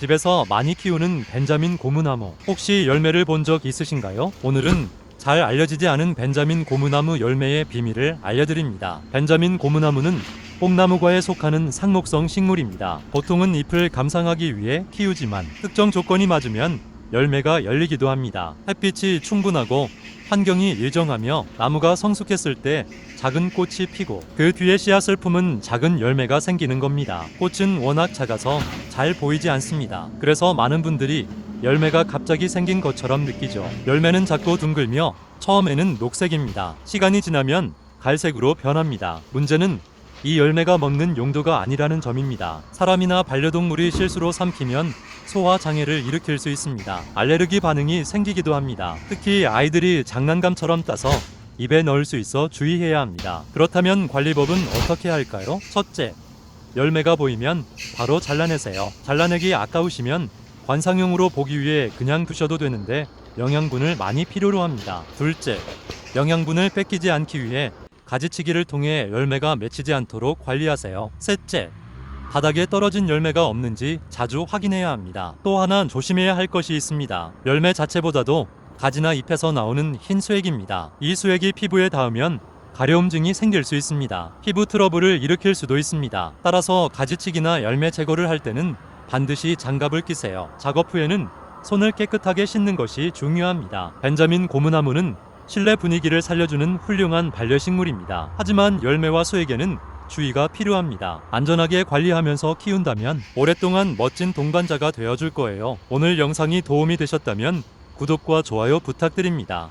집에서 많이 키우는 벤자민 고무나무 혹시 열매를 본 적 있으신가요? 오늘은 잘 알려지지 않은 벤자민 고무나무 열매의 비밀을 알려드립니다. 벤자민 고무나무는 뽕나무과에 속하는 상목성 식물입니다. 보통은 잎을 감상하기 위해 키우지만 특정 조건이 맞으면 열매가 열리기도 합니다. 햇빛이 충분하고 환경이 일정하며 나무가 성숙했을 때 작은 꽃이 피고 그 뒤에 씨앗을 품은 작은 열매가 생기는 겁니다. 꽃은 워낙 작아서 잘 보이지 않습니다. 그래서 많은 분들이 열매가 갑자기 생긴 것처럼 느끼죠. 열매는 작고 둥글며 처음에는 녹색입니다. 시간이 지나면 갈색으로 변합니다. 문제는 이 열매가 먹는 용도가 아니라는 점입니다. 사람이나 반려동물이 실수로 삼키면 소화 장애를 일으킬 수 있습니다. 알레르기 반응이 생기기도 합니다. 특히 아이들이 장난감처럼 따서 입에 넣을 수 있어 주의해야 합니다. 그렇다면 관리법은 어떻게 할까요? 첫째, 열매가 보이면 바로 잘라내세요. 잘라내기 아까우시면 관상용으로 보기 위해 그냥 두셔도 되는데 영양분을 많이 필요로 합니다. 둘째, 영양분을 뺏기지 않기 위해 가지치기를 통해 열매가 맺히지 않도록 관리하세요. 셋째, 바닥에 떨어진 열매가 없는지 자주 확인해야 합니다. 또 하나 조심해야 할 것이 있습니다. 열매 자체보다도 가지나 잎에서 나오는 흰 수액입니다. 이 수액이 피부에 닿으면 가려움증이 생길 수 있습니다. 피부 트러블을 일으킬 수도 있습니다. 따라서 가지치기나 열매 제거를 할 때는 반드시 장갑을 끼세요. 작업 후에는 손을 깨끗하게 씻는 것이 중요합니다. 벤자민 고무나무는 실내 분위기를 살려주는 훌륭한 반려식물입니다. 하지만 열매와 수액에는 주의가 필요합니다. 안전하게 관리하면서 키운다면 오랫동안 멋진 동반자가 되어줄 거예요. 오늘 영상이 도움이 되셨다면 구독과 좋아요 부탁드립니다.